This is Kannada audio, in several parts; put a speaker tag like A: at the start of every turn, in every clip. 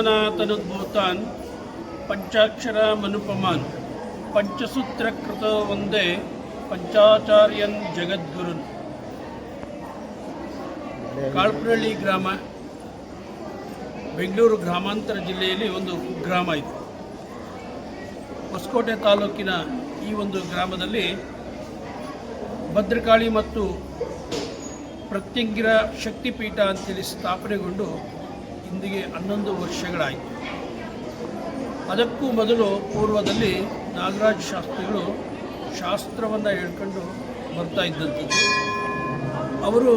A: ತನುದ್ಭೂತಾನ್ ಪಂಚಾಕ್ಷರ ಮನುಪಮಾನ್ ಪಂಚಸೂತ್ರ ಕೃತ ಒಂದೇ ಪಂಚಾಚಾರ್ಯನ್ ಜಗದ್ಗುರುನ್. ಕಾಳ್ಪುರಳ್ಳಿ ಗ್ರಾಮ, ಬೆಂಗಳೂರು ಗ್ರಾಮಾಂತರ ಜಿಲ್ಲೆಯಲ್ಲಿ ಒಂದು ಗ್ರಾಮ ಇದೆ. ಹೊಸಕೋಟೆ ತಾಲೂಕಿನ ಈ ಒಂದು ಗ್ರಾಮದಲ್ಲಿ ಭದ್ರಕಾಳಿ ಮತ್ತು ಪ್ರತ್ಯಂಗಿರ ಶಕ್ತಿಪೀಠ ಅಂತೇಳಿ ಸ್ಥಾಪನೆಗೊಂಡು ಇಂದಿಗೆ ಹನ್ನೊಂದು ವರ್ಷಗಳಾಯಿತು. ಅದಕ್ಕೂ ಮೊದಲು ಪೂರ್ವದಲ್ಲಿ ನಾಗರಾಜ ಶಾಸ್ತ್ರಿಗಳು ಶಾಸ್ತ್ರವನ್ನು ಹೇಳ್ಕೊಂಡು ಬರ್ತಾ ಇದ್ದಂಥದ್ದು. ಅವರು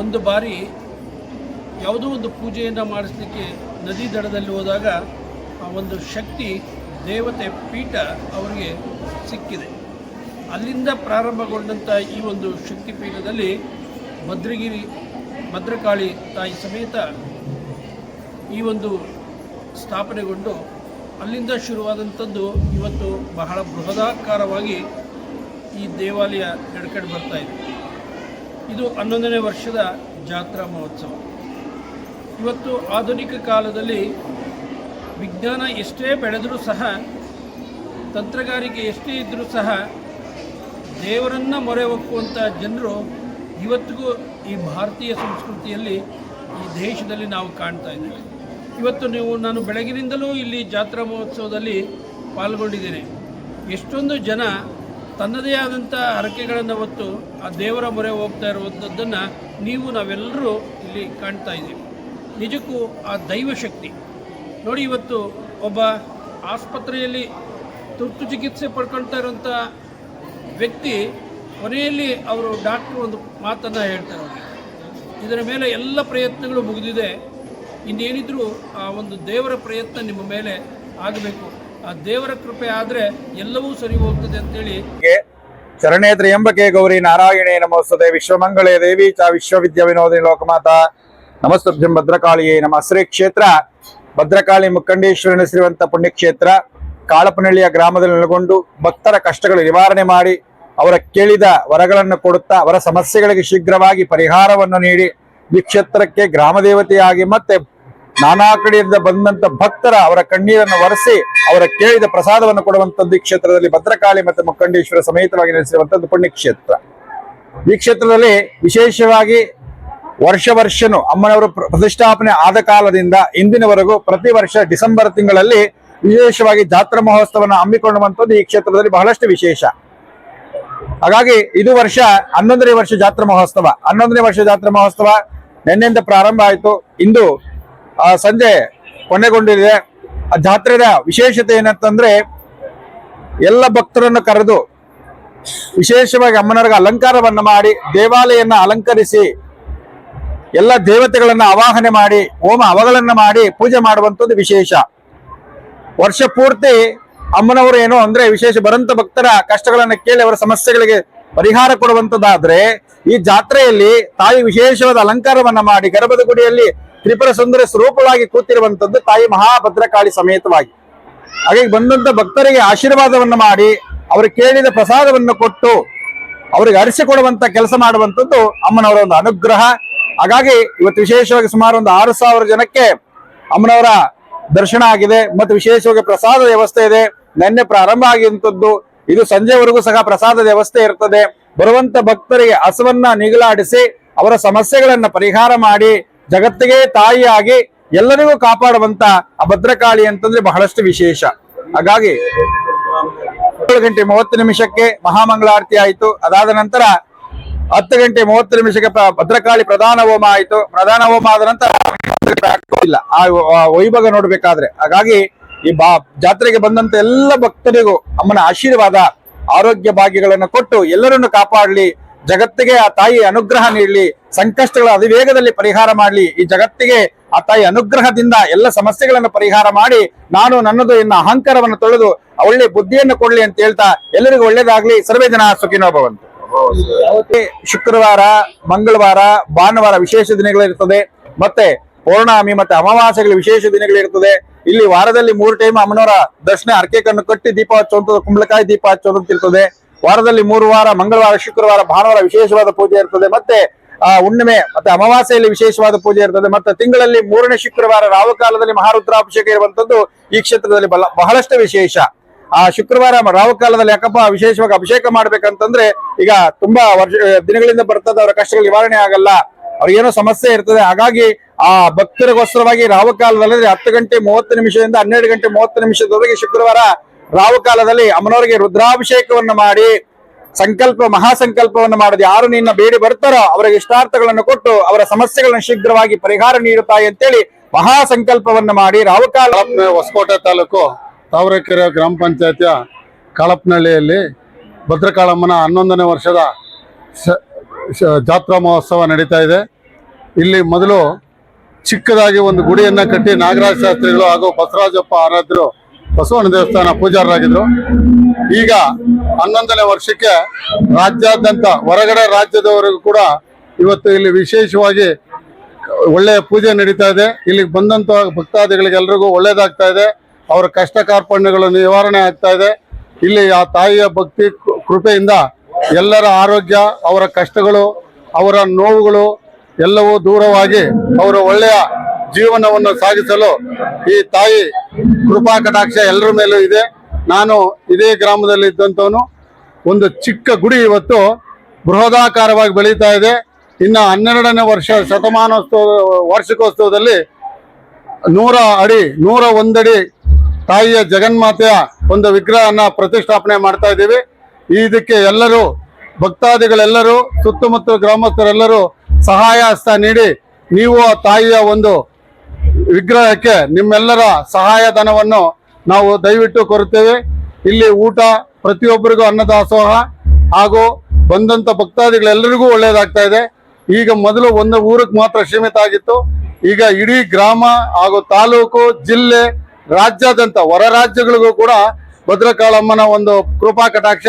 A: ಒಂದು ಬಾರಿ ಯಾವುದೋ ಒಂದು ಪೂಜೆಯನ್ನು ಮಾಡಿಸ್ಲಿಕ್ಕೆ ನದಿ ದಡದಲ್ಲಿ ಹೋದಾಗ ಆ ಒಂದು ಶಕ್ತಿ ದೇವತೆ ಪೀಠ ಅವರಿಗೆ ಸಿಕ್ಕಿದೆ. ಅಲ್ಲಿಂದ ಪ್ರಾರಂಭಗೊಂಡಂಥ ಈ ಒಂದು ಶಕ್ತಿ ಪೀಠದಲ್ಲಿ ಭದ್ರಗಿರಿ, ಭದ್ರಕಾಳಿ ತಾಯಿ ಸಮೇತ ಈ ಒಂದು ಸ್ಥಾಪನೆಗೊಂಡು ಅಲ್ಲಿಂದ ಶುರುವಾದಂಥದ್ದು ಇವತ್ತು ಬಹಳ ಬೃಹದಾಕಾರವಾಗಿ ಈ ದೇವಾಲಯ ನಡ್ಕೊಂಡು ಬರ್ತಾ ಇದೆ. ಇದು ಹನ್ನೊಂದನೇ ವರ್ಷದ ಜಾತ್ರಾ ಮಹೋತ್ಸವ. ಇವತ್ತು ಆಧುನಿಕ ಕಾಲದಲ್ಲಿ ವಿಜ್ಞಾನ ಎಷ್ಟೇ ಬೆಳೆದರೂ ಸಹ, ತಂತ್ರಗಾರಿಕೆ ಎಷ್ಟೇ ಇದ್ದರೂ ಸಹ ದೇವರನ್ನು ಮೊರೆ ಹೊಕ್ಕುವಂಥ ಜನರು ಇವತ್ತಿಗೂ ಈ ಭಾರತೀಯ ಸಂಸ್ಕೃತಿಯಲ್ಲಿ ಈ ದೇಶದಲ್ಲಿ ನಾವು ಕಾಣ್ತಾ ಇದ್ದೇವೆ. ಇವತ್ತು ನೀವು ನಾನು ಬೆಳಗಿನಿಂದಲೂ ಇಲ್ಲಿ ಜಾತ್ರಾ ಮಹೋತ್ಸವದಲ್ಲಿ ಪಾಲ್ಗೊಂಡಿದ್ದೇನೆ. ಎಷ್ಟೊಂದು ಜನ ತನ್ನದೇ ಆದಂಥ ಹರಕೆಗಳನ್ನು ಹೊತ್ತು ಆ ದೇವರ ಮೊರೆ ಹೋಗ್ತಾ ಇರುವಂಥದ್ದನ್ನು ನೀವು ನಾವೆಲ್ಲರೂ ಇಲ್ಲಿ ಕಾಣ್ತಾ ಇದ್ದೀವಿ. ನಿಜಕ್ಕೂ ಆ ದೈವಶಕ್ತಿ ನೋಡಿ ಇವತ್ತು ಒಬ್ಬ ಆಸ್ಪತ್ರೆಯಲ್ಲಿ ತುರ್ತು ಚಿಕಿತ್ಸೆ ಪಡ್ಕೊಳ್ತಾ ಇರುವಂಥ ವ್ಯಕ್ತಿ ಕೊನೆಯಲ್ಲಿ ಅವರು ಡಾಕ್ಟ್ರು ಒಂದು ಮಾತನ್ನು ಹೇಳ್ತಾರೆ. ಇದರ ಮೇಲೆ ಎಲ್ಲ ಪ್ರಯತ್ನಗಳು ಮುಗಿದಿದೆ. ಇನ್ನೇನಿದ್ರೂ ಆ ಒಂದು ದೇವರ ಪ್ರಯತ್ನ ನಿಮ್ಮ ಮೇಲೆ ಆಗಬೇಕು. ಆ ದೇವರ ಕೃಪೆ ಆದರೆ ಎಲ್ಲವೂ ಸರಿ ಹೋಗ್ತದೆ ಅಂತೇಳಿ
B: ಚರಣೇ ತ್ರ್ಯಂಬಕೆ ಗೌರಿ ನಾರಾಯಣೇ ನಮೋಸ್ತದೆ. ವಿಶ್ವಮಂಗಳೇ ದೇವಿ ಚ ವಿಶ್ವವಿದ್ಯಾ ವಿನೋದಿನಿ ಲೋಕಮಾತ. ನಮಸ್ತಭ್ಯಂ ಭದ್ರಕಾಳಿಯೇ ನಮ್ಮ ಶ್ರೀ ಕ್ಷೇತ್ರ. ಭದ್ರಕಾಳಿ ಮುಕ್ಕಂಡೇಶ್ವರನ ಶ್ರೀವಂತ ಪುಣ್ಯಕ್ಷೇತ್ರ. ಕಾಳಪನಹಳ್ಳಿಯ ಗ್ರಾಮದಲ್ಲಿ ನೆಲೆಗೊಂಡು ಭಕ್ತರ ಕಷ್ಟಗಳು ನಿವಾರಣೆ ಮಾಡಿ ಅವರ ಕೇಳಿದ ವರಗಳನ್ನು ಕೊಡುತ್ತಾ ಅವರ ಸಮಸ್ಯೆಗಳಿಗೆ ಶೀಘ್ರವಾಗಿ ಪರಿಹಾರವನ್ನು ನೀಡಿ ಈ ಕ್ಷೇತ್ರಕ್ಕೆ ಗ್ರಾಮ ದೇವತೆಯಾಗಿ ಮತ್ತೆ ನಾನಾ ಕಡೆಯಿಂದ ಬಂದಂತ ಭಕ್ತರ ಅವರ ಕಣ್ಣೀರನ್ನು ಒರೆಸಿ ಅವರ ಕೇಳಿದ ಪ್ರಸಾದವನ್ನು ಕೊಡುವಂತದ್ದು ಈ ಕ್ಷೇತ್ರದಲ್ಲಿ ಭದ್ರಕಾಳಿ ಮತ್ತು ಮುಖಂಡೇಶ್ವರ ಸಮೇತವಾಗಿ ನೆಲೆಸಿರುವಂತದ್ದು ಪುಣ್ಯಕ್ಷೇತ್ರ. ಈ ಕ್ಷೇತ್ರದಲ್ಲಿ ವಿಶೇಷವಾಗಿ ವರ್ಷ ವರ್ಷನು ಅಮ್ಮನವರು ಪ್ರತಿಷ್ಠಾಪನೆ ಆದ ಕಾಲದಿಂದ ಇಂದಿನವರೆಗೂ ಪ್ರತಿ ವರ್ಷ ಡಿಸೆಂಬರ್ ತಿಂಗಳಲ್ಲಿ ವಿಶೇಷವಾಗಿ ಜಾತ್ರಾ ಮಹೋತ್ಸವವನ್ನು ಹಮ್ಮಿಕೊಳ್ಳುವಂಥದ್ದು ಈ ಕ್ಷೇತ್ರದಲ್ಲಿ ಬಹಳಷ್ಟು ವಿಶೇಷ. ಹಾಗಾಗಿ ಇದು ವರ್ಷ ಹನ್ನೊಂದನೇ ವರ್ಷ ಜಾತ್ರಾ ಮಹೋತ್ಸವ. ಹನ್ನೊಂದನೇ ವರ್ಷ ಜಾತ್ರಾ ಮಹೋತ್ಸವ ನಿನ್ನೆಯಿಂದ ಪ್ರಾರಂಭ ಆಯಿತು. ಇಂದು ಆ, ಸಂಜೆ ಕೊನೆಗೊಂಡಿದೆ. ಆ ಜಾತ್ರೆಯ ವಿಶೇಷತೆ ಏನಂತಂದ್ರೆ ಎಲ್ಲ ಭಕ್ತರನ್ನು ಕರೆದು ವಿಶೇಷವಾಗಿ ಅಮ್ಮನವರಿಗೆ ಅಲಂಕಾರವನ್ನು ಮಾಡಿ ದೇವಾಲಯನ್ನ ಅಲಂಕರಿಸಿ ಎಲ್ಲ ದೇವತೆಗಳನ್ನ ಆವಾಹನೆ ಮಾಡಿ ಹೋಮ ಅವಗಳನ್ನ ಮಾಡಿ ಪೂಜೆ ಮಾಡುವಂಥದ್ದು ವಿಶೇಷ. ವರ್ಷ ಪೂರ್ತಿ ಅಮ್ಮನವರು ಏನು ಅಂದ್ರೆ ವಿಶೇಷ ಬರಂತ ಭಕ್ತರ ಕಷ್ಟಗಳನ್ನು ಕೇಳಿ ಅವರ ಸಮಸ್ಯೆಗಳಿಗೆ ಪರಿಹಾರ ಕೊಡುವಂತದ್ದಾದ್ರೆ ಈ ಜಾತ್ರೆಯಲ್ಲಿ ತಾಯಿ ವಿಶೇಷವಾದ ಅಲಂಕಾರವನ್ನ ಮಾಡಿ ಗರ್ಭದ ಗುಡಿಯಲ್ಲಿ ತ್ರಿಪುರ ಸುಂದರ ಸ್ವರೂಪವಾಗಿ ಕೂತಿರುವಂತದ್ದು ತಾಯಿ ಮಹಾಭದ್ರಕಾಳಿ ಸಮೇತವಾಗಿ. ಹಾಗಾಗಿ ಬಂದಂತ ಭಕ್ತರಿಗೆ ಆಶೀರ್ವಾದವನ್ನು ಮಾಡಿ ಅವರು ಕೇಳಿದ ಪ್ರಸಾದವನ್ನು ಕೊಟ್ಟು ಅವರಿಗೆ ಅರಿಸಿಕೊಡುವಂತ ಕೆಲಸ ಮಾಡುವಂತದ್ದು ಅಮ್ಮನವರ ಒಂದು ಅನುಗ್ರಹ. ಹಾಗಾಗಿ ಇವತ್ತು ವಿಶೇಷವಾಗಿ ಸುಮಾರು ಒಂದು ಆರು ಸಾವಿರ ಜನಕ್ಕೆ ಅಮ್ಮನವರ ದರ್ಶನ ಆಗಿದೆ. ಮತ್ತು ವಿಶೇಷವಾಗಿ ಪ್ರಸಾದ ವ್ಯವಸ್ಥೆ ಇದೆ. ನಿನ್ನೆ ಪ್ರಾರಂಭ ಆಗಿರುವಂತದ್ದು ಇದು ಸಂಜೆವರೆಗೂ ಸಹ ಪ್ರಸಾದ ವ್ಯವಸ್ಥೆ ಇರ್ತದೆ. ಬರುವಂತ ಭಕ್ತರಿಗೆ ಹಸುವನ್ನ ನಿಗಲಾಡಿಸಿ ಅವರ ಸಮಸ್ಯೆಗಳನ್ನ ಪರಿಹಾರ ಮಾಡಿ ಜಗತ್ತಿಗೆ ತಾಯಿಯಾಗಿ ಎಲ್ಲರಿಗೂ ಕಾಪಾಡುವಂತ ಭದ್ರಕಾಳಿ ಅಂತಂದ್ರೆ ಬಹಳಷ್ಟು ವಿಶೇಷ. ಹಾಗಾಗಿ ಏಳು ಗಂಟೆ ಮೂವತ್ತು ನಿಮಿಷಕ್ಕೆ ಮಹಾಮಂಗಳಾರತಿ ಆಯಿತು. ಅದಾದ ನಂತರ ಹತ್ತು ಗಂಟೆ ಮೂವತ್ತು ನಿಮಿಷಕ್ಕೆ ಭದ್ರಕಾಳಿ ಪ್ರಧಾನ ಹೋಮ ಆಯಿತು. ಪ್ರಧಾನ ಹೋಮ ಆದ ನಂತರ ಇಲ್ಲ. ಆ ವೈಭವ ನೋಡ್ಬೇಕಾದ್ರೆ. ಹಾಗಾಗಿ ಈ ಬಾ ಜಾತ್ರೆಗೆ ಬಂದಂತ ಎಲ್ಲ ಭಕ್ತರಿಗೂ ಅಮ್ಮನ ಆಶೀರ್ವಾದ, ಆರೋಗ್ಯ ಭಾಗ್ಯಗಳನ್ನು ಕೊಟ್ಟು ಎಲ್ಲರನ್ನು ಕಾಪಾಡಲಿ, ಜಗತ್ತಿಗೆ ಆ ತಾಯಿ ಅನುಗ್ರಹ ನೀಡಲಿ, ಸಂಕಷ್ಟಗಳ ಅಧಿವೇಗದಲ್ಲಿ ಪರಿಹಾರ ಮಾಡಲಿ, ಈ ಜಗತ್ತಿಗೆ ಆ ತಾಯಿ ಅನುಗ್ರಹದಿಂದ ಎಲ್ಲ ಸಮಸ್ಯೆಗಳನ್ನು ಪರಿಹಾರ ಮಾಡಿ, ನಾನು ನನ್ನದು ಎನ್ನ ಅಹಂಕಾರವನ್ನು ತೊಳೆದು ಒಳ್ಳೆ ಬುದ್ಧಿಯನ್ನು ಕೊಡ್ಲಿ ಅಂತ ಹೇಳ್ತಾ ಎಲ್ಲರಿಗೂ ಒಳ್ಳೇದಾಗ್ಲಿ. ಸರ್ವೇ ಜನ ಸುಖಿನೋ ಭವಂತ. ಅವತ್ತೇ ಶುಕ್ರವಾರ, ಮಂಗಳವಾರ, ಭಾನುವಾರ ವಿಶೇಷ ದಿನಗಳಿರ್ತದೆ, ಮತ್ತೆ ಪೂರ್ಣಾಮಿ ಮತ್ತೆ ಅಮಾವಾಸ್ಯೆಗಳು ವಿಶೇಷ ದಿನಗಳಿರ್ತದೆ ಇಲ್ಲಿ ವಾರದಲ್ಲಿ ಮೂರು ಟೈಮ್ ಅಮ್ಮನವರ ದರ್ಶನ ಅರ್ಕೆ ಕಣ್ಣು ಕಟ್ಟಿ ದೀಪ ಹಚ್ಚುವಂಥದ್ದು, ಕುಂಬಳಕಾಯಿ ದೀಪ ಹಚ್ಚುವಂತಿರ್ತದೆ ವಾರದಲ್ಲಿ ಮೂರು ವಾರ, ಮಂಗಳವಾರ, ಶುಕ್ರವಾರ, ಭಾನುವಾರ ವಿಶೇಷವಾದ ಪೂಜೆ ಇರ್ತದೆ. ಮತ್ತೆ, ಆ, ಹುಣ್ಣಿಮೆ, ಮತ್ತೆ ಅಮಾವಾಸ್ಯೆಯಲ್ಲಿ ವಿಶೇಷವಾದ ಪೂಜೆ ಇರ್ತದೆ. ಮತ್ತೆ ತಿಂಗಳಲ್ಲಿ ಮೂರನೇ ಶುಕ್ರವಾರ ರಾಹುಕಾಲದಲ್ಲಿ ಮಹಾರುದ್ರಾಭಿಷೇಕ ಇರುವಂತದ್ದು ಈ ಕ್ಷೇತ್ರದಲ್ಲಿ ಬಹಳಷ್ಟು ವಿಶೇಷ. ಆ, ಶುಕ್ರವಾರ ರಾಹುಕಾಲದಲ್ಲಿ ಯಾಕಪ್ಪ ವಿಶೇಷವಾಗಿ ಅಭಿಷೇಕ ಮಾಡ್ಬೇಕಂತಂದ್ರೆ ಈಗ ತುಂಬಾ ವರ್ಷ, ದಿನಗಳಿಂದ ಬರ್ತದೆ ಅವರ ಕಷ್ಟಗಳು ನಿವಾರಣೆ ಆಗಲ್ಲ. ಅವ್ರಿಗೇನೋ ಸಮಸ್ಯೆ ಇರ್ತದೆ. ಹಾಗಾಗಿ ಆ ಭಕ್ತರಿಗೋಸ್ಕರವಾಗಿ ರಾಹುಕಾಲದಲ್ಲಿ ಹತ್ತು ಗಂಟೆ ಮೂವತ್ತು ನಿಮಿಷದಿಂದ ಹನ್ನೆರಡು ಗಂಟೆ ಮೂವತ್ತು ನಿಮಿಷದವರೆಗೆ ಶುಕ್ರವಾರ ರಾಹುಕಾಲದಲ್ಲಿ ಅಮ್ಮನವರಿಗೆ ರುದ್ರಾಭಿಷೇಕವನ್ನು ಮಾಡಿ, ಸಂಕಲ್ಪ, ಮಹಾಸಂಕಲ್ಪವನ್ನು ಮಾಡೋದು ಯಾರು ನಿನ್ನ ಬೇಡಿ ಬರ್ತಾರೋ ಅವರಿಗೆ ಇಷ್ಟಾರ್ಥಗಳನ್ನು ಕೊಟ್ಟು ಅವರ ಸಮಸ್ಯೆಗಳನ್ನು ಶೀಘ್ರವಾಗಿ ಪರಿಹಾರ ನೀಡುತ್ತಾಯಿ ಅಂತೇಳಿ ಮಹಾಸಂಕಲ್ಪವನ್ನು ಮಾಡಿ ರಾಹುಕಾಲ
C: ಹೊಸಕೋಟೆ ತಾಲೂಕು ತಾವರೆಕೆರೆ ಗ್ರಾಮ ಪಂಚಾಯತಿಯ ಕಾಳಪ್ನಹಳ್ಳಿಯಲ್ಲಿ ಭದ್ರಕಾಳಮ್ಮನ ಹನ್ನೊಂದನೇ ವರ್ಷದ ಜಾತ್ರಾ ಮಹೋತ್ಸವ ನಡೀತಾ ಇದೆ. ಇಲ್ಲಿ ಮೊದಲು ಚಿಕ್ಕದಾಗಿ ಒಂದು ಗುಡಿಯನ್ನ ಕಟ್ಟಿ ನಾಗರಾಜ ಶಾಸ್ತ್ರಿಗಳು ಹಾಗೂ ಬಸವರಾಜಪ್ಪ ಆರಾಧ್ಯರು ಬಸವಣ್ಣ ದೇವಸ್ಥಾನ ಪೂಜಾರರಾಗಿದ್ರು. ಈಗ ಹನ್ನೊಂದನೇ ವರ್ಷಕ್ಕೆ ರಾಜ್ಯಾದ್ಯಂತ ಹೊರಗಡೆ ರಾಜ್ಯದವರೆಗೂ ಕೂಡ ಇವತ್ತು ಇಲ್ಲಿ ವಿಶೇಷವಾಗಿ ಒಳ್ಳೆಯ ಪೂಜೆ ನಡೀತಾ ಇದೆ. ಇಲ್ಲಿಗೆ ಬಂದಂತ ಭಕ್ತಾದಿಗಳಿಗೆಲ್ಲರಿಗೂ ಒಳ್ಳೇದಾಗ್ತಾ ಇದೆ. ಅವರ ಕಷ್ಟ ಕಾರ್ಪಣ್ಯಗಳು ನಿವಾರಣೆ ಆಗ್ತಾ ಇದೆ. ಇಲ್ಲಿ ಆ ತಾಯಿಯ ಭಕ್ತಿ ಕೃಪೆಯಿಂದ ಎಲ್ಲರ ಆರೋಗ್ಯ, ಅವರ ಕಷ್ಟಗಳು, ಅವರ ನೋವುಗಳು ಎಲ್ಲವೂ ದೂರವಾಗಿ ಅವರ ಒಳ್ಳೆಯ ಜೀವನವನ್ನು ಸಾಗಿಸಲು ಈ ತಾಯಿ ಕೃಪಾ ಕಟಾಕ್ಷ ಎಲ್ಲರ ಮೇಲೂ ಇದೆ. ನಾನು ಇದೇ ಗ್ರಾಮದಲ್ಲಿ ಇದ್ದಂಥವನು. ಒಂದು ಚಿಕ್ಕ ಗುಡಿ ಇವತ್ತು ಬೃಹದಾಕಾರವಾಗಿ ಬೆಳೀತಾ ಇದೆ. ಇನ್ನು ಹನ್ನೆರಡನೇ ವರ್ಷ ಶತಮಾನೋತ್ಸವ ವಾರ್ಷಿಕೋತ್ಸವದಲ್ಲಿ ನೂರ ಅಡಿ, ನೂರ ಒಂದಡಿ ತಾಯಿಯ ಜಗನ್ಮಾತೆಯ ಒಂದು ವಿಗ್ರಹನ ಪ್ರತಿಷ್ಠಾಪನೆ ಮಾಡ್ತಾ ಇದ್ದೀವಿ. ಇದಕ್ಕೆ ಎಲ್ಲರೂ ಭಕ್ತಾದಿಗಳೆಲ್ಲರೂ, ಸುತ್ತಮುತ್ತ ಗ್ರಾಮಸ್ಥರೆಲ್ಲರೂ ಸಹಾಯ ಹಸ್ತ ನೀಡಿ ನೀವು ತಾಯಿಯ ಒಂದು ವಿಗ್ರಹಕ್ಕೆ ನಿಮ್ಮೆಲ್ಲರ ಸಹಾಯಧನವನ್ನು ನಾವು ದಯವಿಟ್ಟು ಕೊರುತ್ತೇವೆ. ಇಲ್ಲಿ ಊಟ, ಪ್ರತಿಯೊಬ್ಬರಿಗೂ ಅನ್ನದಾಸೋಹ ಹಾಗೂ ಬಂದಂತ ಭಕ್ತಾದಿಗಳೆಲ್ಲರಿಗೂ ಒಳ್ಳೆಯದಾಗ್ತಾ ಇದೆ. ಈಗ ಮೊದಲು ಒಂದು ಊರಿಗೆ ಮಾತ್ರ ಸೀಮಿತ ಆಗಿತ್ತು. ಈಗ ಇಡೀ ಗ್ರಾಮ ಹಾಗೂ ತಾಲೂಕು, ಜಿಲ್ಲೆ, ರಾಜ್ಯಾದ್ಯಂತ ಹೊರ ರಾಜ್ಯಗಳಿಗೂ ಕೂಡ ಭದ್ರಕಾಳಮ್ಮನ ಒಂದು ಕೃಪಾ ಕಟಾಕ್ಷ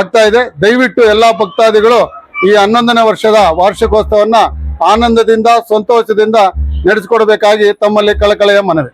C: ಆಗ್ತಾ ಇದೆ. ದಯವಿಟ್ಟು ಎಲ್ಲಾ ಭಕ್ತಾದಿಗಳು ಈ ಹನ್ನೊಂದನೇ ವರ್ಷದ ವಾರ್ಷಿಕೋತ್ಸವನ್ನ ಆನಂದದಿಂದ ಸಂತೋಷದಿಂದ ನಡೆಸಿಕೊಡಬೇಕಾಗಿ ತಮ್ಮಲ್ಲಿ ಕಳಕಳೆಯ ಮನವಿ.